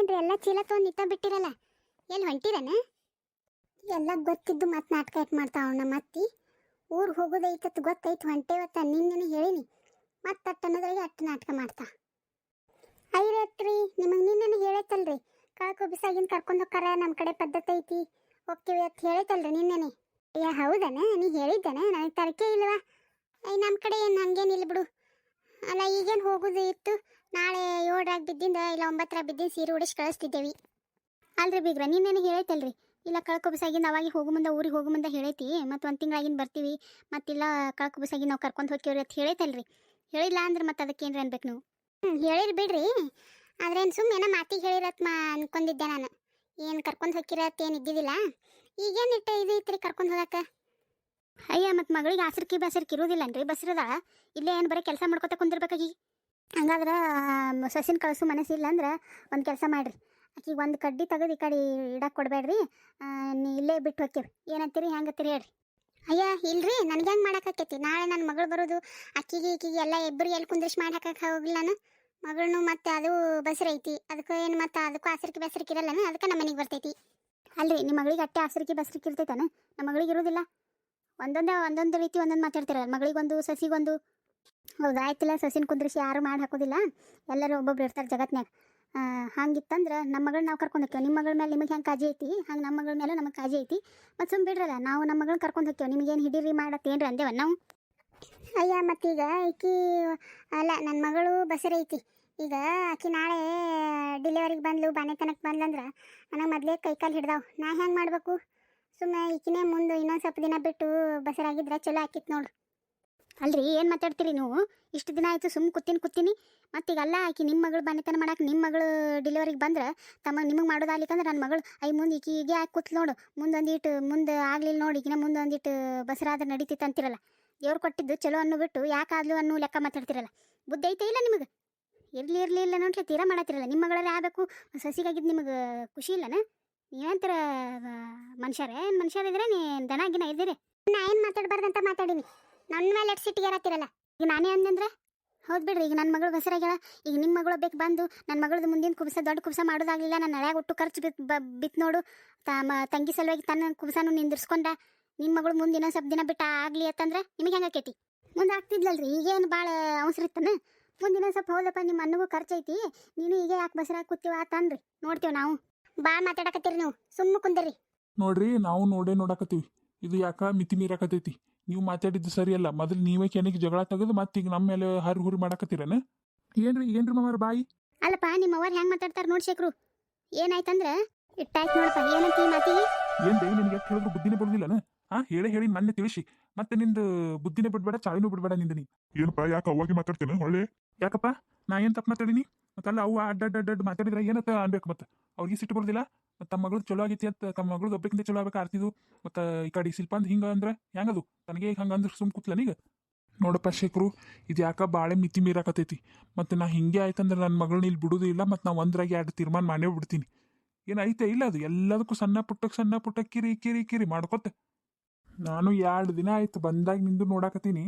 ಏನ್ರಿ ಎಲ್ಲ ಚೀಲ ತೊಗೊಂಡು ನಿತ್ತ ಬಿಟ್ಟಿರಲ್ಲ. ಎಲ್ಲಿ ಹೊಂಟಿರನ? ಎಲ್ಲ ಗೊತ್ತಿದ್ದು ಮತ್ತೆ ನಾಟಕ ಯಾಕೆ ಮಾಡ್ತಾವ ನಮ್ಮ ಅತ್ತಿ ಊರಿಗೆ ಹೋಗೋದೈತತ್ ಗೊತ್ತೈತು ಹೊಂಟೇವತ್ತ ನಿನ್ನೆ ಹೇಳಿನಿ. ಮತ್ತೆ ಅಟ್ ಅನ್ನೋದ್ರಾಗೆ ನಾಟಕ ಮಾಡ್ತಾ. ಐರತ್ರಿ, ನಿಮಗೆ ನಿನ್ನೆ ಹೇಳೈತಲ್ರಿ? ಬಿಸಾಗಿನ್ ಕರ್ಕೊಂಡು ಹೋಗ್ಕಾರ ನಮ್ಮ ಕಡೆ ಪದ್ಧತಿ ಐತಿ. ಹೋಗ್ತೀವಿ ಅಂತ ಹೇಳೈತಲ್ರಿ ನಿನ್ನೆನೆ. ಏ, ಹೌದಾನೆ? ನೀ ಹೇಳಿದ್ದಾನೆ? ನನಗೆ ತರಕೆ ಇಲ್ವಾ ನಮ್ಮ ಕಡೆ ಏನು ಹಂಗೇನಿಲ್ಲ ಬಿಡು. ಅಲ್ಲ, ಈಗೇನು ಹೋಗೋದು ಇತ್ತು? ನಾಳೆ ಏಳರಾಗ ಬಿದ್ದಿಂದ ಇಲ್ಲ ಒಂಬತ್ತರಾಗ ಬಿದ್ದಿಂದ ಸೀರೆ ಉಡಿಸಿ ಕಳಿಸ್ತಿದ್ದೇವೆ. ಅಲ್ರಿ ಬೀಗ್ರ ನಿನ್ನೇನು ಹೇಳೈತಲ್ರಿ? ಇಲ್ಲ ಕಳ್ಕೊಬಸಾಗಿಂದ ಅವಾಗಿ ಹೋಗು ಮುಂದೆ, ಊರಿಗೆ ಹೋಗು ಮುಂದೆ ಹೇಳೈತಿ. ಮತ್ತು ಒಂದು ತಿಂಗಳಾಗಿನ ಬರ್ತೀವಿ. ಮತ್ತಿಲ್ಲ ಕಳ್ಕೊಬಸಾಗಿ ನಾವು ಕರ್ಕೊಂಡು ಹೋಗ್ತೀವ್ರಿ ಅಂತ ಹೇಳೈತಲ್ರಿ. ಹೇಳಿಲ್ಲ ಅಂದ್ರೆ ಮತ್ತೆ ಅದಕ್ಕೆ ಏನ್ರಿ ಅನ್ಬೇಕು ನೀವು? ಹ್ಞೂ ಹೇಳಿರಿ ಬಿಡ್ರಿ. ಆದ್ರೇನು ಸುಮ್ಮನೆ ಮಾತಿಗೆ ಹೇಳಿರತ್ ಮಾ ಅನ್ಕೊಂಡಿದ್ದೆ ನಾನು. ಏನು ಕರ್ಕೊಂಡು ಹೋಗಿರತ್ ಏನು ಇದ್ದಿದ್ದಿಲ್ಲ ಈಗೇನು ಇಟ್ಟ ಇದು ಐತ್ರಿ ಕರ್ಕೊಂಡು ಹೋಗಕ್ಕೆ ಅಯ್ಯ, ಮತ್ತು ಮಗಳಿಗೆ ಆಸರ್ಕಿ ಇರೋದಿಲ್ಲ ಅನ್ರಿ ಬಸ್ರದಾಳ ಇಲ್ಲೇ ಏನು ಬರೀ ಕೆಲಸ ಮಾಡ್ಕೊತ ಕುಂದಿರ್ಬೇಕಾಗಿ ಹಂಗಾದ್ರೆ ಸಸಿನ ಕಳಿಸು ಮನಸ್ಸಿಲ್ಲ ಅಂದ್ರೆ ಒಂದು ಕೆಲಸ ಮಾಡಿರಿ. ಆಕಿಗೆ ಒಂದು ಕಡ್ಡಿ ತೆಗೆದು ಈ ಕಡೆ ಇಡಕ್ಕೆ ಕೊಡಬೇಡ್ರಿ. ನೀ ಇಲ್ಲೇ ಬಿಟ್ಟು ಹೋಗ್ತೀವಿ ಏನಂತೀರಿ ಹೆಂಗತ್ತೀರಿ ಹೇಳ್ರಿ. ಅಯ್ಯ, ಇಲ್ರಿ, ನನಗೆ ಹೆಂಗೆ ಮಾಡೋಕ್ಕಾಕೈತಿ ನಾಳೆ ನನ್ನ ಮಗಳು ಬರೋದು ಅಕ್ಕಿಗೆ ಈಕಿಗೆ ಎಲ್ಲ ಇಬ್ಬರು ಎಲ್ಲಿ ಕುಂದ್ರಿಸಿ ಮಾಡಿ ಹಾಕಕ್ಕೆ ಹೋಗಿಲ್ಲ ನಾನು. ಮಗಳನ್ನು ಮತ್ತೆ ಅದು ಐತಿ. ಅದಕ್ಕೆ ಏನು ಮತ್ತೆ, ಅದಕ್ಕೂ ಆಸರಿಕೆ ಬೆಸರಿಕೆ ಇರಲ್ಲನ? ಅದಕ್ಕೆ ನಮ್ಮ ಮನೆಗೆ ಬರ್ತೈತಿ. ಅಲ್ರಿ ನಿಮ್ಮ ಮಗಳಿಗೆ ಅಟ್ಟೆ ಆಸರಿಕೆ ಬೆಸರಿಕೆ ಇರ್ತೈತಾನ? ನಮ್ಮ ಮಗಳಿಗೆ ಇರೋದಿಲ್ಲ. ಒಂದೊಂದೇ, ಒಂದೊಂದು ರೀತಿ ಒಂದೊಂದು ಮಾತಾಡ್ತಿರಲ್ಲ ಮಗಳಿಗೊಂದು, ಸಸಿಗೊಂದು. ಆಯ್ತಿಲ್ಲ ಸಸಿನ ಕುಂದ್ರಿಸಿ ಯಾರು ಮಾಡಿ ಹಾಕೋದಿಲ್ಲ. ಎಲ್ಲರೂ ಒಬ್ಬೊಬ್ರು ಇರ್ತಾರೆ ಜಗತ್ನ್ಯಾಗ. ಹಂಗಿತ್ತಂದ್ರೆ ನಮ್ಮ ಮಗಳನ್ನ ನಾವು ಕರ್ಕೊಂಡು ಹೋಗ್ತೇವೆ ನಿಮ್ಮ ಮಗಳ ಮೇಲೆ ನಿಮಗೆ ಹೆಂಗೆ ಕಾಜಿ ಐತಿ? ಹಂಗೆ ನಮ್ಮ ಮಗಳ ಮೇಲೆ ನಮಗೆ ಕಾಜಿ ಐತಿ. ಮತ್ತು ಸುಮ್ಮ ಬಿಡ್ರಲ್ಲ, ನಾವು ನಮ್ಮ ಮಗಳನ್ನ ಕರ್ಕೊಂಡು ಹೋಗ್ತೇವೆ ನಿಮಗೇನು ಹಿಡೀರಿ ಮಾಡತ್ತೇನ್ರಿ ಅಂದೇವ ನಾವು? ಅಯ್ಯ, ಮತ್ತೀಗ ಈಕಿ ಅಲ್ಲ ನನ್ನ ಮಗಳು ಬಸರ ಐತಿ. ಈಗ ಆಕಿ ನಾಳೆ ಡಿಲಿವರಿಗೆ ಬಂದ್ಲು ಬಾನೆತನಕ್ಕೆ ಬಂದ್ಲಂದ್ರೆ ನನಗೆ ಮೊದಲೇ ಕೈಕಾಲು ಹಿಡ್ದಾವ್. ನಾ ಹೆಂಗೆ ಮಾಡಬೇಕು? ಸುಮ್ಮನೆ ಈಕಿನೇ ಮುಂದೆ ಇನ್ನೊಂದು ಸ್ವಲ್ಪ ದಿನ ಬಿಟ್ಟು ಬಸರಾಗಿದ್ರೆ ಚಲೋ ಆಕಿತ್ತು ನೋಡು. ಅಲ್ರಿ, ಏನು ಮಾತಾಡ್ತೀರಿ ನೀವು? ಇಷ್ಟು ದಿನ ಆಯಿತು ಸುಮ್ಮ ಕೂತೀನಿ ಕೂತೀನಿ. ಮತ್ತೀಗಲ್ಲ ಆಕಿ ನಿಮ್ಮ ಮಗಳು ಬನೆತನ ಮಾಡಕ್ಕೆ ನಿಮ್ಮ ಮಗಳು ಡೆಲಿವರಿಗೆ ಬಂದ್ರೆ ತಮ್ಮ ನಿಮಗೆ ಮಾಡೋದಾಗ್ಲಿಕ್ಕಂದ್ರೆ ನನ್ನ ಮಗಳು, ಐ ಮುಂದೆ ಈಕಿ ಹೀಗೆ ಹಾಕಿ ಕೂತ್ ನೋಡು. ಮುಂದೊಂದಿಟ್ಟು ಮುಂದೆ ಆಗ್ಲಿಲ್ಲ ನೋಡಿ ಈಗಿನ ಮುಂದೊಂದಿಟ್ಟು ಬಸರಾದ್ರೆ ನಡೀತಿತ್ತು ಅಂತಿರಲ್ಲ. ದೇವ್ರು ಕೊಟ್ಟಿದ್ದು ಚಲೋ ಅನ್ನು ಬಿಟ್ಟು ಯಾಕಾದ್ಲು ಅನ್ನು ಲೆಕ್ಕ ಮಾತಾಡ್ತಿರಲ್ಲ. ಬುದ್ಧಿ ಐತೆ ಇಲ್ಲ ನಿಮಗೆ? ಇರ್ಲಿ ಇರ್ಲಿ ಇಲ್ಲ ನೋಡ್ರಿ ತೀರಾ ಮಾಡತ್ತಿರಲ್ಲ ನಿಮ್ಮ ಮಗಳೇ ಆಗಬೇಕು ಸಸಿಗಾಗಿದ್ದು ನಿಮಗೆ ಖುಷಿ ಇಲ್ಲನ? ನೀವಂತರ ಮನುಷ್ಯರೇ? ಏನು ಮನುಷ್ಯರಿದ್ರೆ ನೀ ದನ, ಗಿನ ಇದ್ದೀರಿ ನಾ ಏನು ಮಾತಾಡಬಾರ್ದಂತ ಮಾತಾಡೀನಿ. ನನ್ನ ಮೇಲೆ ಸಿಟ್ಟಿಗೆ ಯಾರತ್ತಿರಲ್ಲ ಈಗ ನಾನೇ ಅಂದಂದ್ರೆ ಹೌದು ಬಿಡ್ರಿ, ಈಗ ನನ್ನ ಮಗಳು ಬಸರಾಗ್ಯಾಳ ಈಗ ನಿಮ್ಮ ಮಗಳು ಬೇಕು ಬಂದು ನನ್ನ ಮಗಳದ್ದು ಮುಂದಿನ ಕುಬ್ಸ ದೊಡ್ಡ ಕುಬ್ಸ ಮಾಡೋದಾಗಲಿಲ್ಲ ನನ್ನ ಹಳೆಯಾಗ ಒಟ್ಟು ಖರ್ಚು ಬಿತ್ ಬಿತ್ ನೋಡು. ತಮ್ಮ ತಂಗಿ ಸಲುವಾಗಿ ತನ್ನ ಕುಬ್ಸನು ನಿಂದಿರ್ಸ್ಕೊಂಡ ನಿಮ್ಮ ಮಗಳು ಮುಂದಿನ ಸ್ವಲ್ಪ ದಿನ ಬಿಟ್ಟ ಆಗಲಿ ಅಂತಂದ್ರೆ ನಿಮಗೆ ಹೆಂಗೆ ಆಕೈತಿ? ಮುಂದೆ ಆಗ್ತಿದ್ಲಲ್ರಿ, ಈಗೇನು ಭಾಳ ಅವಸರ ಇತ್ತನ? ಮುಂದಿನ ಸ್ವಲ್ಪ ಹೌದಪ್ಪ ನಿಮ್ಮ ಅನ್ನಗೂ ಖರ್ಚೈತಿ, ನೀನು ಈಗ ಯಾಕೆ ಬಸರಾಗ ಕೂತೀವ ಅಂತಂದ್ರಿ ನೋಡ್ತೀವಿ ನಾವು. ಭಾಳ ಮಾತಾಡಕತ್ತೀರಿ ನೀವು, ಸುಮ್ಮ ಕುಂದರಿ ನೋಡ್ರಿ, ನಾವು ನೋಡೇ ನೋಡಕತ್ತೀವಿ. ಇದು ಯಾಕ ಮಿತಿ ಮೀರಾಕತೈತಿ ನೀವು ಮಾತಾಡಿದ್ದು ಸರಿಯಲ್ಲ ಮೊದಲು ನೀವೇ ಕೆನಿಗೆ ಜಗಳ ತೆಗೆದು ಮತ್ತೆ ಈಗ ನಮ್ಮ ಮೇಲೆ ಹರಿ ಹುರಿ ಮಾಡಕತ್ತೀರೇನ? ಏನ್ರಿ ಏನ್ರಿ ಮಾಮಾರ ಬಾಯಿ? ಅಲ್ಲಪ್ಪ ನಿಮ್ಮ ಅವ್ರು ಹೆಂಗ್ ಮಾತಾಡ್ತಾರ ನೋಡಿ ಶೇಖರು. ಏನಾಯ್ತಂದ್ರೆ? ಇಟ್ಟಾಯ್ತು ನೋಡಪ್ಪ ಏನಂತ ಈ ಮಾತಿಗೆ? ದೇವಿ ನಿನಗೆ ಯಾಕೆ ಹೇಳಿದ್ರು ಬುದ್ಧಿನೇ ಬಿಡುದಿಲ್ಲನ ಹಾ ಹೇಳಿ ಹೇಳಿ ನನ್ನ ತಿಳಿಸಿ. ಮತ್ತೆ ನಿಂದು ಬುದ್ಧಿನೇ ಬಿಡ್ಬೇಡ ಚಾಳಿನೂ ಬಿಡ್ಬೇಡ ನಿಂದ ನೀ ಏನಪ್ಪ ಯಾಕೆ ಅವಾಗಿ ಮಾತಾಡ್ತೇನೆ? ಹೊಳ್ಳಿ ಯಾಕಪ್ಪ ನಾ ಏನು ತಪ್ಪು ಮಾತಾಡಿನಿ? ಮತ್ತಲ್ಲ ಅವು ಅಡ್ಡ ಅಡ್ಡ ಅಡ್ಡ ಮಾತಾಡಿದ್ರೆ ಏನಂತ ಅನ್ಬೇಕು ಮತ್ತೆ? ಅವ್ರಿಗೆ ಸಿಟ್ಟು ಬರುದಿಲ್ಲ? ತಮ್ಮ ಮಗಳು ಚಲೋ ಆಗೈತಿ ಅಂತ ತಮ್ಮ ಮಗಳು ಒಬ್ಬಕ್ಕಿಂತ ಚಲೋ ಆಗ್ಬೇಕು ಆರ್ತಿದು. ಮತ್ತು ಈ ಕಡೆ ಅಂದ್ರೆ ಹಿಂಗೆ ಅಂದ್ರೆ ಹೆಂಗದು? ನನಗೆ ಹಂಗೆ ಅಂದ್ರೆ ಸುಮ್ ಕೂತ್ಲನೀಗ ನೋಡಪ್ಪ ಶೇಖರು, ಇದು ಯಾಕ ಭಾಳ ಮಿತಿ ಮೀರಾಕತೈತಿ ಮತ್ತು ನಾ ಹಿಂಗೆ ಆಯ್ತಂದ್ರೆ ನನ್ನ ಮಗಳನ್ನ ಇಲ್ಲಿ ಬಿಡೋದು ಇಲ್ಲ, ಮತ್ತು ನಾ ಒಂದ್ರಾಗಿ ಎರಡು ತೀರ್ಮಾನ ಮಾಡೇ ಬಿಡ್ತೀನಿ. ಏನು ಐತೆ ಇಲ್ಲ ಅದು? ಎಲ್ಲದಕ್ಕೂ ಸಣ್ಣ ಪುಟ್ಟಕ್ಕೆ ಸಣ್ಣ ಪುಟ್ಟ ಕಿರಿ ಕಿರಿ ಕಿರಿ ಮಾಡ್ಕೊತೆ ನಾನು ಎರಡು ದಿನ ಆಯ್ತು ಬಂದಾಗ ನಿಂದು ನೋಡಾಕತ್ತೀನಿ.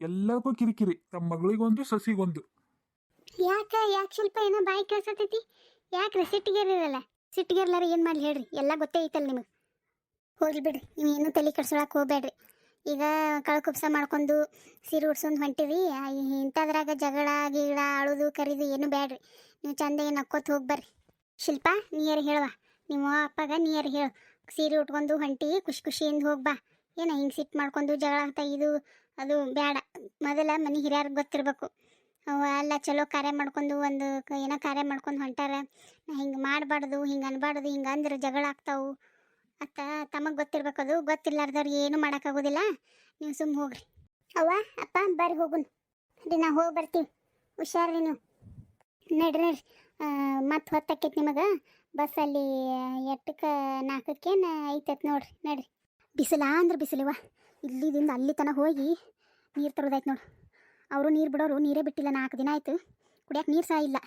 ಎಲ್ಲದಕ್ಕೂ ಕಿರಿಕಿರಿ ತಮ್ಮ ಮಗಳಿಗೊಂದು, ಸಸಿಗೊಂದು. ಯಾಕೆ ಯಾಕೆ ಸ್ವಲ್ಪ ಏನೋ ಬಾಯಿ ಕಳ್ಸತೈತಿ ಯಾಕೆ ರೆಸಿಪ್ಟಿಗೆ ಸಿಟ್ಟಿಗೇರಿರಲ್ಲ ಸಿಟ್ಟಿಗೇರ್ಲಾರ ಏನು ಮಾಡ್ಲಿ ಹೇಳ್ರಿ? ಎಲ್ಲ ಗೊತ್ತೇ ಐತಲ್ಲ ನಿಮಗೆ. ಹೋಗ್ಲಿ ಬಿಡ್ರಿ, ನೀವು ಏನೂ ತಲೆ ಕೆಡ್ಸೋಳಕ್ಕೆ ಹೋಗ್ಬೇಡ್ರಿ. ಈಗ ಕಳ್ಕುಪ್ಸ ಮಾಡ್ಕೊಂಡು ಸೀರೆ ಉಡ್ಸೊಂದು ಹೊಂಟಿವಿ. ಇಂಥದ್ರಾಗ ಜಗಳ, ಗಿಗಳ ಅಳುದು ಕರಿದು ಏನು ಬೇಡ್ರಿ ನೀವು ಚಂದಾಗಿ ನಕ್ಕೋತ ಹೋಗಿ ಬರ್ರಿ. ಶಿಲ್ಪ, ನೀಯರ್ ಹೇಳುವ? ನಿಮ್ಮ ಅಪ್ಪಗ ನೀಯರ್ ಹೇಳು. ಸೀರೆ ಉಟ್ಕೊಂಡು ಹೊಂಟಿ ಖುಷಿ ಖುಷಿಯಿಂದ ಹೋಗಿ ಬಾ. ಏನ ಹಿಂಗೆ ಸಿಟ್ಟು ಮಾಡ್ಕೊಂಡು ಜಗಳ ಇದು, ಅದು ಬೇಡ ಮೊದಲ ಮನೆ ಹಿರಿಯರಿಗೆ ಗೊತ್ತಿರಬೇಕು. ಅವ ಎಲ್ಲ ಚಲೋ ಕಾರ್ಯ ಮಾಡ್ಕೊಂಡು ಒಂದು ಏನೋ ಕಾರ್ಯ ಮಾಡ್ಕೊಂಡು ಹೊಂಟಾರ. ಹಿಂಗೆ ಮಾಡಬಾರ್ದು, ಹಿಂಗೆ ಅನ್ಬಾರ್ದು, ಹಿಂಗೆ ಅಂದ್ರೆ ಜಗಳ ಆಗ್ತಾವು. ಅತ್ತ ತಮಗೆ ಗೊತ್ತಿರ್ಬೇಕದು ಗೊತ್ತಿರ್ಲಾರ್ದವ್ರಿಗೆ ಏನು ಮಾಡೋಕ್ಕಾಗೋದಿಲ್ಲ. ನೀವು ಸುಮ್ಮ ಹೋಗ್ರಿ. ಅವ್ವ, ಅಪ್ಪ, ಬರ್ರಿ ಹೋಗುನ್. ರೀ ನಾವು ಹೋಗಿ ಬರ್ತೀವಿ. ಹುಷಾರ್ರಿ ನೀವು. ನಡ್ರಿ ನಡ್ರಿ. ಮತ್ತೆ ಹೊತ್ತಾಕೈತಿ ನಿಮಗೆ? ಬಸ್ಸಲ್ಲಿ ಎಟ್ಟಕ್ಕೆ ನಾಲ್ಕಕ್ಕೇನು ಐತೈತೆ ನೋಡ್ರಿ. ನಡ್ರಿ. ಬಿಸಿಲ ಅಂದ್ರೆ ಬಿಸಿಲಿವ ಇಲ್ಲಿದಿಂದ ಅಲ್ಲಿ ತನಕ ಹೋಗಿ ನೀರು ತರೋದಾಯ್ತು ನೋಡು ಅವರು ನೀರು ಬಿಡೋರು, ನೀರೇ ಬಿಟ್ಟಿಲ್ಲ, ನಾಲ್ಕು ದಿನ ಆಯ್ತು. ಕುಡಿಯಕ್ಕೆ ನೀರು ಸಹ ಇಲ್ಲ.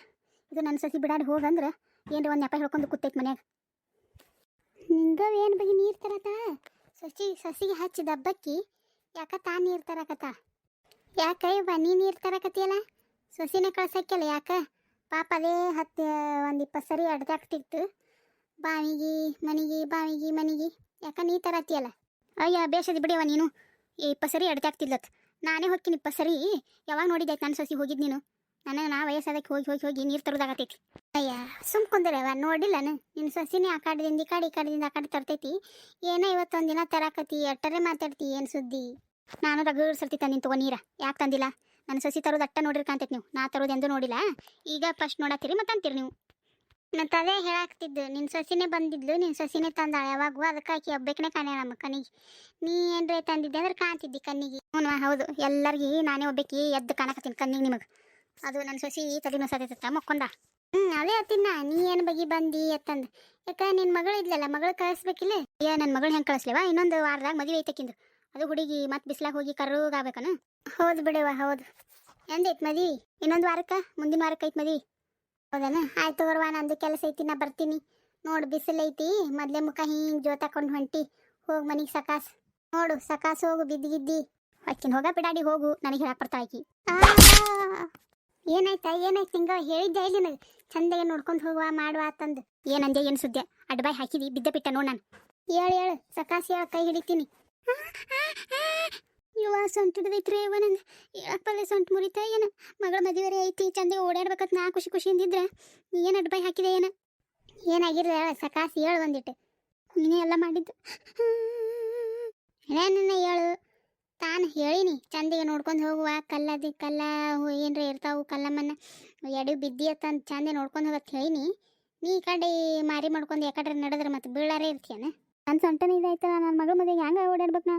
ಇದು ನನ್ನ ಸಸಿ ಬಿಡಾಡಿ ಹೋಗಂದ್ರೆ ಏನು ಒಂದು ನೆಪ ಹೇಳ್ಕೊಂಡು ಕೂತೈತೆ ಮನ್ಯಾಗ. ಏನು ಬಗ್ಗೆ ನೀರು ತರತ? ಸಸಿ, ಸಸಿಗೆ ಹಚ್ಚಿದ ಹಬ್ಬಕ್ಕಿ ಯಾಕ ತಾ ನೀರು ತರಕತ್ತ ಯಾಕ ಇವ ನೀ ನೀರು ತರಕತ್ತಿಯಲ್ಲ ಸಸಿನ ಕಳ್ಸಕ್ಕಿಲ್ಲ ಯಾಕ? ಪಾಪ ಅದೇ ಹತ್ತು, ಒಂದು ಇಪ್ಪತ್ತು ಸರಿ ಅಡ್ದಾಕ್ತಿತ್ತು ಬಾವಿಗೆ, ಮನೆಗೆ ಬಾವಿಗೆ, ಮನೆಗೆ. ಯಾಕ ನೀ ತರತಿಯಲ್ಲ? ಅಯ್ಯ, ಬೇಷದಿ ಬಿಡಿಯವ ನೀನು. ಇಪ್ಪತ್ತು ಸರಿ ಅಡ್ದಾಕ್ತಿದ್ಲತ್ ನಾನೇ ಹೋಗ್ತೀನಿಪ್ಪ ಸರಿ? ಯಾವಾಗ ನೋಡಿದ್ದೆ ನನ್ನ ಸೊಸಿ ಹೋಗಿದ್ದು ನೀನು? ನನಗೆ ನಾ ವಯಸ್ಸಾದಕ್ಕೆ ಹೋಗಿ ಹೋಗಿ ಹೋಗಿ ನೀರು ತರೋದಾಗತ್ತೈತಿ ಅಯ್ಯ, ಸುಮ್ ಕುಂದ್ರವ ನೋಡಿಲ್ಲ ನಿನ್ನ ಸೊಸಿನೇ ಆ ಕಾಡದಿಂದ, ಈ ಕಡೆ, ಈ ಕಾಡದಿಂದ ಆ ಕಡೆ ತರ್ತೈತಿ. ಏನೋ ಇವತ್ತೊಂದು ದಿನ ತರಾಕತಿ ಅಟ್ಟರೆ ಮಾತಾಡ್ತಿ, ಏನು ಸುದ್ದಿ? ನಾನು ರಗಡ್ ಸರ್ತಿ ತಂದಿನ ತಗೋ ನೀರ. ಯಾಕೆ ತಂದಿಲ್ಲ? ನನ್ನ ಸೊಸಿ ತರೋದು ಅಟ್ಟ ನೋಡಿರ್ಕಂತೈತಿ ನೀವು. ನಾ ತರೋದು ಎಂದೂ ನೋಡಿಲ್ಲ. ಈಗ ಫಸ್ಟ್ ನೋಡತ್ತೀರಿ ಮತ್ತೆ ಅಂತೀರಿ ನೀವು. ಮತ್ತೆ ತಲೆ ಹೇಳಾಕ್ತಿದ್ದು ನಿನ್ನ ಸೊಸಿನೇ ಬಂದಿದ್ಲು ನಿನ್ನ ಸೊಸಿನೇ ತಂದಾಳೆ ಯಾವಾಗೂ ಅದಕ್ಕೆ ಆಕಿ ಒಬ್ಬೇಕನೇ ಕಾಣೆ ನಮ್ಮ ಕಣ್ಣಿಗೆ. ನೀ ಏನ್ರೆ ತಂದಿದ್ದೆ ಅಂದ್ರೆ ಕಾಣ್ತಿದ್ದಿ ಕಣ್ಣಿಗೆ. ಹ್ಞೂ ಹೌದು. ಎಲ್ಲರಿಗೆ ನಾನೇ ಒಬ್ಬಾಕಿ, ಎದ್ದು ಕಾಣಕತ್ತೀನಿ ಕಣ್ಣಿಗೆ ನಿಮಗೆ. ಅದು ನನ್ನ ಸೊಸಿ ತಲೆ ನುಸಾತೈತ ಮಕ್ಕೊಂದ ಹ್ಞೂ, ಅದೇ ಅತ್ತಿನ ನೀ ಏನು ಬಗಿ ಬಂದಿ ಅತ್ತಂದು ಯಾಕ ನಿನ್ನ ಮಗಳು ಇದ್ಲಲ್ಲ, ಮಗಳು ಕಳಿಸ್ಬೇಕಿಲ್ಲ? ಏ ನನ್ನ ಮಗಳು ಹೆಂಗೆ ಕಳಿಸ್ಲೇವಾ? ಇನ್ನೊಂದು ವಾರದಾಗ ಮದುವೆ ಐತಕ್ಕಿಂದು ಅದು ಹುಡುಗಿ ಮತ್ತೆ ಬಿಸ್ಲಾಗ ಹೋಗಿ ಕರ್ರೋಗಾಗಬೇಕನ? ಹೌದು ಬಿಡವ ಹೌದು. ಎಂದೈತ್ ಮದಿ? ಇನ್ನೊಂದು ವಾರಕ್ಕೆ? ಮುಂದಿನ ವಾರಕ್ಕೆ ಐತೆ ಮದ್ವಿ ಹೌದನ? ಆಯ್ತು ತಗೋರ್ವಾ ನಂದು ಕೆಲಸ ಐತಿ, ನಾ ಬರ್ತೀನಿ. ನೋಡು ಬಿಸಿಲೈತಿ ಮೊದ್ಲೇ ಮುಖ ಹಿಂಗೆ ಜೋತಾಕೊಂಡು ಹೊಂಟಿ. ಹೋಗಿ ಮನೆಗೆ ಸಕಾಸ್. ನೋಡು, ಸಕಾಸ್ ಹೋಗು, ಬಿದ್ದು ಗಿದ್ದಿ. ಅಕ್ಕಿನ ಹೋಗ ಬಿಡಾಡಿ, ಹೋಗು, ನನಗೆ ಹೇಳಕ್ ಬರ್ತಾ ಆಕಿ. ಏನಾಯ್ತಾ, ಏನಾಯ್ತು ಹಿಂಗ? ಹೇಳಿದ್ದೆ ಇಲ್ಲಿ ನನಗೆ? ಚಂದಾಗೆ ನೋಡ್ಕೊಂಡು ಹೋಗುವ, ಮಾಡುವ ಅಂತಂದು ಏನಂದೆ ಏನು ಸುದ್ದಿ ಅಡ್ಬಾಯ್ ಹಾಕಿದಿ, ಬಿದ್ದ ಬಿಟ್ಟ ನೋಡ್ ನಾನು. ಹೇಳು ಹೇಳು, ಸಕಾಸ್ ಹೇಳ ಕೈ ಹಿಡಿತೀನಿ. ಇವ ಸೊಂಟ ಹಿಡಿದೈತ್ರಿ ಇವ ನಂಗೆ. ಹೇಳಪ್ಪಲ್ಲ ಸೊಂಟ ಮುರಿತ ಏನು? ಮಗಳ ಮದುವೆ ಐತಿ ಚಂದ ಓಡಾಡ್ಬೇಕಂತ ನಾ ಖುಷಿ ಖುಷಿಯಿಂದ ನೀ ಏನು ಅಡ್ಬೈ ಹಾಕಿದೆ ಏನು? ಏನಾಗಿರ್ಲ ಸಕಾಸ್ ಹೇಳು ಬಂದಿಟ್ಟು ನೀನೇ ಎಲ್ಲ ಮಾಡಿದ್ದು. ಏನೇನ ಹೇಳು. ತಾನು ಹೇಳಿನಿ, ಚಂದಿಗೆ ನೋಡ್ಕೊಂಡು ಹೋಗುವ. ಕಲ್ಲದಿ ಕಲ್ಲ ಏನ್ರ ಇರ್ತಾವು ಕಲ್ಲಮ್ಮನ್ನ. ಎಡಿ ಬಿದ್ದಿ ಅಂತ ಚಂದ ನೋಡ್ಕೊಂಡು ಹೋಗತ್ ಹೇಳಿನಿ. ನೀ ಕಡೆ ಮಾರಿ ಮಾಡ್ಕೊಂಡು ಯಾಕಡ್ರೆ ನಡೆದ್ರೆ ಮತ್ತೆ ಬೀಳಾರೇ ಇರ್ತೀಯನ? ನನ್ನ ಸೊಂಟನ ಇದಾಯ್ತಲ್ಲ ನನ್ನ ಮಗಳ ಮದುವೆಗೆ ಹೆಂಗೆ ಓಡಾಡ್ಬೇಕು ನಾ?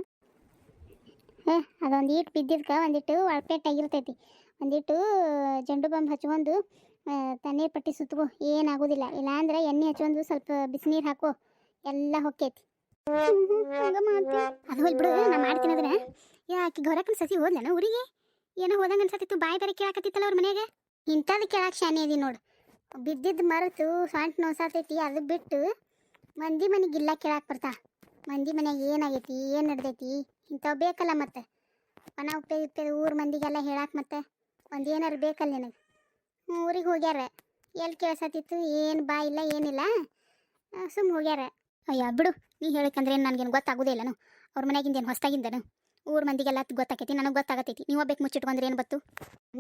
ಏ ಅದೊಂದು ಈಟ್ ಬಿದ್ದಿದ್ಕ ಒಂದಿಟ್ಟು ಒಳಪೇಟ್ ಆಗಿರ್ತೈತಿ. ಒಂದಿಟ್ಟು ಜಂಡು ಬಾಂಬ್ ಹಚ್ಕೊಂಡು ತಣ್ಣೀರು ಪಟ್ಟಿ ಸುತ್ತಗೋ ಏನಾಗೋದಿಲ್ಲ. ಇಲ್ಲಾಂದ್ರೆ ಎಣ್ಣೆ ಹಚ್ಕೊಂಡು ಸ್ವಲ್ಪ ಬಿಸಿನೀರು ಹಾಕೋ, ಎಲ್ಲ ಹೊಕ್ಕೈತಿ. ಅದು ಹೋಗ್ಬಿಡು ನಾ ಮಾಡ್ತೀನಿ ಅದನ್ನ. ಯಾಕೆ ಗೌರಕ್ಕನ ಸಸಿ ಹೋದ್ಲೇನ ಊರಿಗೆ? ಏನೋ ಹೋದಂಗ ಅನ್ಸತ್ತಿತ್ತು, ಬಾಯಿ ಬೇರೆ ಕೇಳಾಕತ್ತಿತ್ತಲ್ಲ ಅವ್ರ ಮನೆಗೆ ಇಂಥದ್ದು ಕೇಳಾಕ ಶಾನೆ ಅದಿ ನೋಡು. ಬಿದ್ದಿದ್ದು ಮರೆತು ಸೊಂಟ ನೋಸಾತೈತಿ, ಅದು ಬಿಟ್ಟು ಮಂದಿ ಮನೆಗೆ ಇಲ್ಲ ಕೇಳಾಕ್ ಬರ್ತಾ. ಮಂದಿ ಮನೆಗೆ ಏನಾಗೈತಿ, ಏನು ನಡ್ದೈತಿ? ಇಂಥವು ಬೇಕಲ್ಲ ಮತ್ತೆ. ಮನ ಉಪ್ಪೆ ಊರ ಮಂದಿಗೆಲ್ಲ ಹೇಳಾಕ ಮತ್ತೆ ಒಂದು ಏನಾರು ಬೇಕಲ್ಲ ನಿನಗೆ? ಊರಿಗೆ ಹೋಗ್ಯಾರ ಎಲ್ಲಿ ಕೇಳ್ಸತ್ತಿತ್ತು, ಏನು ಬಾ ಇಲ್ಲ, ಏನಿಲ್ಲ. ಸುಮ್ಮ ಹೋಗ್ಯಾರ ಅಯ್ಯ ಬಿಡು. ನೀ ಹೇಳಕ್ಕಂದ್ರೆ ಏನು ನನಗೇನು ಗೊತ್ತಾಗೋದೇ ಇಲ್ಲನು. ಅವ್ರ ಮನ್ಯಾಗಿಂದ ಏನು ಹೊಸ್ತಾಗಿಂದನು ಊರ ಮಂದಿಗೆಲ್ಲ ಗೊತ್ತಾಕೈತಿ, ನನಗೆ ಗೊತ್ತಾಗತ್ತೈತಿ ನೀವು ಬೇಕು ಮುಚ್ಚಿಟ್ಕೊಂಡ್ರೆ ಏನು ಬತ್ತು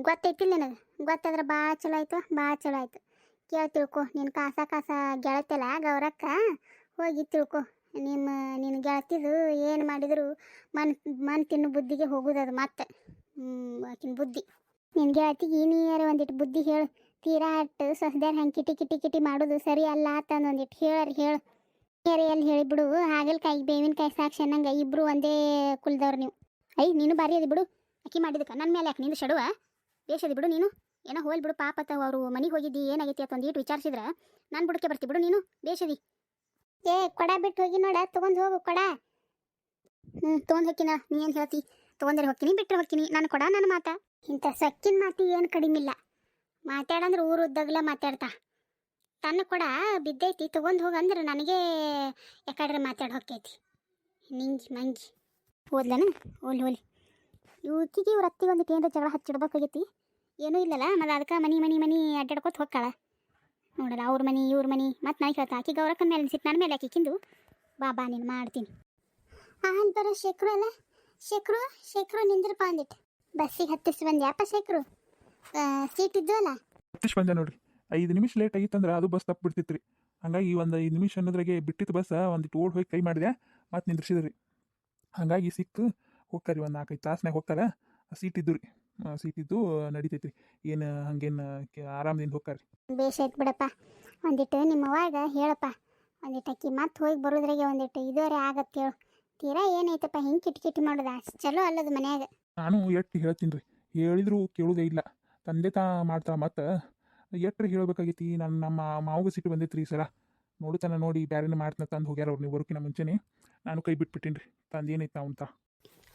ಗೊತ್ತೈತಿಲ್ಲ ನನಗೆ. ಗೊತ್ತಾದ್ರೆ ಭಾಳ ಚಲೋ ಆಯಿತು ಭಾಳ ಚಲೋ ಆಯಿತು. ಕೇಳಿ ತಿಳ್ಕೊ, ನೀನು ಕಾಸ ಕಾಸ ಗೆಳತಿಯಲ್ಲ ಗೌರಕ್ಕ. ಹೋಗಿ ತಿಳ್ಕೊ. ನಿಮ್ಮ ನಿನ್ನ ಗೆಳತಿದು ಏನು ಮಾಡಿದ್ರು ಮನ್ ಮನ್ ತಿನ್ನು ಬುದ್ಧಿಗೆ ಹೋಗುದದು ಮತ್ತೆ. ಆಕಿನ ಬುದ್ಧಿ. ನಿನ್ನ ಗೆಳತಿಗೆ ನೀರು ಒಂದಿಟ್ಟು ಬುದ್ಧಿ ಹೇಳು. ತೀರಾ ಅಟ್ಟು ಸಸ್ದ್ಯಾರ ಹಂಗೆ ಕಿಟಿ ಕಿಟಿ ಕಿಟಿ ಮಾಡೋದು ಸರಿ ಅಲ್ಲ ಅಂತಂದು ಒಂದಿಟ್ಟು ಹೇಳಿ ಹೇಳು. ಬೇರೆ ಎಲ್ಲಿ ಹೇಳಿಬಿಡು ಹಾಗಲಕಾಯಿ ಬೇವಿನಕಾಯಿ ಸಾಕ್ಷಿ ಅನ್ನಂಗೆ ಇಬ್ರು ಒಂದೇ ಕುಲದವ್ರು ನೀವು. ಐ, ನೀನು ಬಾರಿ ಅದಿ ಬಿಡು. ಅಕ್ಕಿ ಮಾಡಿದಕ್ಕೆ ನನ್ನ ಮೇಲೆ ಯಾಕೆ ನಿಂದು ಶಡುವ? ಬೇಷದಿ ಬಿಡು ನೀನು. ಏನೋ ಹೋಲ್ ಬಿಡು ಪಾಪ ಅಥವಾ ಅವರು ಮನೆಗೆ ಹೋಗಿದ್ದಿ, ಏನಾಗೈತಿ ಅಂತ ಇಟ್ಟು ವಿಚಾರಿಸಿದ್ರೆ. ನಾನು ಬುಡಕ್ಕೆ ಬರ್ತಿ ಬಿಡು ನೀನು. ಬೇಷದಿ ಏ ಕೊಡ ಬಿಟ್ಟು ಹೋಗಿ ನೋಡ, ತೊಗೊಂಡು ಹೋಗು ಕೊಡ. ಹ್ಮ್, ತಗೊಂಡ್ ಹೋಕಿನ ನೀ ಏನ್ ಹೇಳ್ತಿ? ತಗೊಂಡ್ರೆ ಹೋಗ್ತೀನಿ ಬಿಟ್ಟರೆ ಹೋಗ್ತೀನಿ, ನಾನು ಕೊಡ ನನ್ನ ಮಾತ. ಇಂಥ ಸಕ್ಕಿನ ಮಾತಿ ಏನು ಕಡಿಮೆ ಇಲ್ಲ. ಮಾತಾಡಂದ್ರೆ ಊರು ಉದ್ದಾಗಲೇ ಮಾತಾಡ್ತಾ. ತನ್ನ ಕೊಡ ಬಿದ್ದೈತಿ ಹೋಗು ಹೋಗಂದ್ರೆ ನನಗೆ ಯಾಕಡ್ರೆ ಮಾತಾಡಿ ಹೋಗ್ತೈತಿ. ನಿಂಗಿ ಮಂಗಿ. ಹೋದ್ಲನ ಹೋಲಿ ಹೋಲಿ. ಇವತ್ತಿಗೆ ಇವ್ರ ಅತ್ತಿಗೆ ಒಂದು ಏನಾರ ಜಗಳ ಹಚ್ಚಿಡ್ಬೇಕಾಗೈತಿ ಏನೂ ಇಲ್ಲಲ್ಲ, ಮತ್ತೆ ಅದಕ್ಕೆ ಮನಿ ಮನಿ ಮನಿ ಅಡ್ಡಾಡ್ಕೊತ ಹೋಗ್ತಾಳ. ನೋಡಲ್ಲ ಅವ್ರ ಮನೆ, ಇವ್ರ ಮನೆ. ಮತ್ತು ನಾನು ಹೇಳ್ತಾ, ಆಕಿ ಗೌರಕ್ಕನ ಮೇಲೆ ಅನ್ಸಿತ್ತು ನನ್ನ ಮೇಲೆ ಆಕಿಕ್ಕಿಂದು ಕಿಂದು ಬಾಬಾ ನೀನು ಮಾಡ್ತೀನಿ. ಹಾಂ ಬರೋ ಶೇಖರು ಅಲ್ಲ? ಶೇಖರು ಶೇಖರು ನಿಂದ್ರಪ್ಪ ಅಂದಿಟ್ಟು. ಬಸ್ಸಿಗೆ ಹತ್ತಿಸಿ ಬಂದ್ಯಾಪ ಶೇಖರು ಸೀಟ್ ಇದ್ದು ಅಲ್ಲ? ಹತ್ತಿಸ್ ಬಂದೆ ನೋಡ್ರಿ. ಐದು ನಿಮಿಷ ಲೇಟ್ ಆಗಿತ್ತು ಅಂದ್ರೆ ಅದು ಬಸ್ ತಪ್ಪು ಬಿಡ್ತಿತ್ರಿ. ಹಂಗಾಗಿ ಒಂದು ಐದು ನಿಮಿಷ ಅನ್ನೋದ್ರಾಗೆ ಬಿಟ್ಟಿತ್ತು ಬಸ್ ಒಂದಿಟ್ಟು ಓಡ್ ಹೋಗಿ ಕೈ ಮಾಡಿದೆ ಮತ್ತೆ ನಿಂದ್ರಿಸಿದ್ರಿ. ಹಂಗಾಗಿ ಸಿಕ್ತು ಹೋಗ್ತಾರಿ ಒಂದು ನಾಲ್ಕೈದು ತಾಸ್ನಾಗ ಹೋಗ್ತಾರ. ಸೀಟ್ ಇದ್ದು ರೀ. ಸೀಟ್ ಇದ್ದು ನಡಿತೈತ್ರಿ. ಏನು ಹಂಗೇನು ಆರಾಮದಿಂದ ಹೋಗ್ತಾರ್ರಿ ಬೇಷ್ ಆಯ್ತು ಬಿಡಪ್ಪ. ಒಂದಿಟ್ಟು ನಿಮ್ಮ ಅವಾಗ ಹೇಳಪ್ಪ. ಒಂದಿಟ್ಟು ಅಕ್ಕಿ ಮತ್ತೆ ಹೋಗಿ ಬರೋದ್ರಾಗೆ ಒಂದಿಟ್ಟು ಇದುವರೆ ಆಗತ್ತೆ ಹೇಳು. ತೀರಾ ಏನೈತಪ್ಪ ಹಿಂಗೆ ಕಿಟ್ ಕಿಟ್ ಮಾಡೋದ? ಅಷ್ಟು ಚಲೋ ಅಲ್ಲದ ಮನ್ಯಾಗ. ನಾನು ಎಟ್ಟು ಹೇಳ್ತೀನಿ ರೀ ಹೇಳಿದ್ರು ಕೇಳೋದೇ ಇಲ್ಲ. ತಂದೆ ತಾ ಮಾಡ್ತಾಳ ಮತ್ತೆ ಎಟ್ರಿ ಹೇಳ್ಬೇಕಾಗೈತಿ? ನನ್ನ ನಮ್ಮ ಮಾವಗ ಸಿಟ್ಟು ಬಂದೈತ್ರಿ ಈ ಸಲ. ನೋಡುತ್ತಾನ ನೋಡಿ ಬ್ಯಾರೇನ ಮಾಡ್ತನ ತಂದು ಹೋಗ್ಯಾರ ಅವ್ರು ನೀವು ಬರೋಕಿನ ಮುಂಚೆನೆ. ನಾನು ಕೈ ಬಿಟ್ಬಿಟ್ಟಿನಿ ರೀ ತಂದು ಏನೈತೆ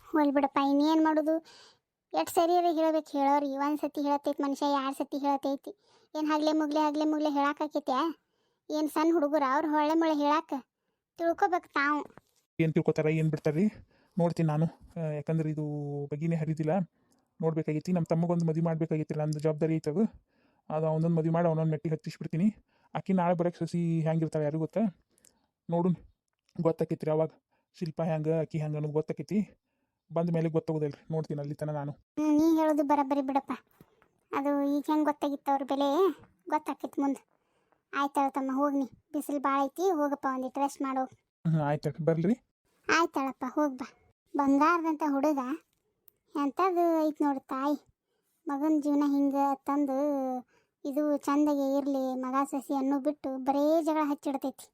ಹೋಲ್ ಬಿಡಪ್ಪ ಇನ್ನೇನು ಮಾಡೋದು? ಎಷ್ಟು ಸರಿಯಾರ ಹೇಳಬೇಕು ಹೇಳೋರಿ. ಒಂದು ಸತಿ ಹೇಳತೈತಿ ಮನುಷ್ಯ ಎರಡು ಸತಿ ಹೇಳತೈತಿ. ಏನು ಹಗ್ಲೆ ಮುಗ್ಲೆ ಹಗ್ಲೆ ಮುಗ್ಲೆ ಹೇಳಾಕೈತ್ಯಾ ಏನು ಸಣ್ಣ ಹುಡುಗರು ಅವ್ರು ಹೊಳೆ ಮುಳೆ ಹೇಳಾಕ? ತಿಳ್ಕೊಬೇಕು ತಾವು. ಏನು ತಿಳ್ಕೊತಾರ, ಏನು ಬಿಡ್ತಾರ್ರಿ? ನೋಡ್ತೀನಿ ನಾನು. ಯಾಕಂದ್ರೆ ಇದು ಬಗ್ಗೆನೇ ಹರಿದಿಲ್ಲ. ನೋಡ್ಬೇಕಾಗೈತಿ ನಮ್ಮ ತಮ್ಮಗೊಂದು ಮದುವೆ ಮಾಡ್ಬೇಕಾಗೈತಿ, ನಂದು ಜವಾಬ್ದಾರಿ ಐತೆ ಅದು. ಅದು ಅವನೊಂದು ಮದುವೆ ಮಾಡಿ, ಅವನೊಂದು ಮೆಟ್ಟಿಗೆ ಹತ್ತಿಸ್ಬಿಡ್ತೀನಿ. ಆಕಿ ನಾಳೆ ಬರೋಕ್ಕೆ ಸಸಿ ಹೆಂಗಿರ್ತಾಳೆ ಯಾರಿಗೂ ಗೊತ್ತಾ? ನೋಡು ಗೊತ್ತಾಕೈತಿ ರೀ ಅವಾಗ. ಶಿಲ್ಪ ಹೆಂಗೆ ಅಕ್ಕಿ ಹೆಂಗೆ ಅನ್ನೋದು ಗೊತ್ತಾಕೈತಿ. ಬಂದ ಮೇಲೆ ಗೊತ್ತಾಗೋದಿಲ್ಲ ರೀ ನೋಡ್ತೀನಿ ಅಲ್ಲಿ ತನಕ ನಾನು. ನೀ ಹೇಳೋದು ಬರಬರಿ ಬಿಡಪ್ಪ. ಅದು ಈಗ ಹೆಂಗ್ ಗೊತ್ತಾಗಿತ್ತು ಅವ್ರ ಬೆಲೆ? ಗೊತ್ತಾಕೈತಿ ಮುಂದೆ. ಆಯ್ತಾಳ ತಮ್ಮ ಹೋಗ್ನಿ ಬಿಸಿಲು ಭಾಳ ಐತಿ ಹೋಗಪ್ಪ ಒಂದಿಟ್ಟು ರೆಸ್ಟ್ ಮಾಡು. ಹ್ಞೂ ಆಯ್ತು ಬರ್ಲಿ ಆಯ್ತಾಳಪ್ಪ ಹೋಗಿ ಬಾ. ಬಂಗಾರದಂಥ ಹುಡುಗ ಎಂಥದ್ದು ಐತಿ ನೋಡು ತಾಯಿ. ಮಗನ ಜೀವನ ಹಿಂಗೆ ತಂದು ಇದು ಚಂದಗೆ ಇರಲಿ ಮಗ ಸಸಿ ಅನ್ನು ಬಿಟ್ಟು ಬರೇ ಜಗಳ ಹಚ್ಚಿಡ್ತೈತಿ.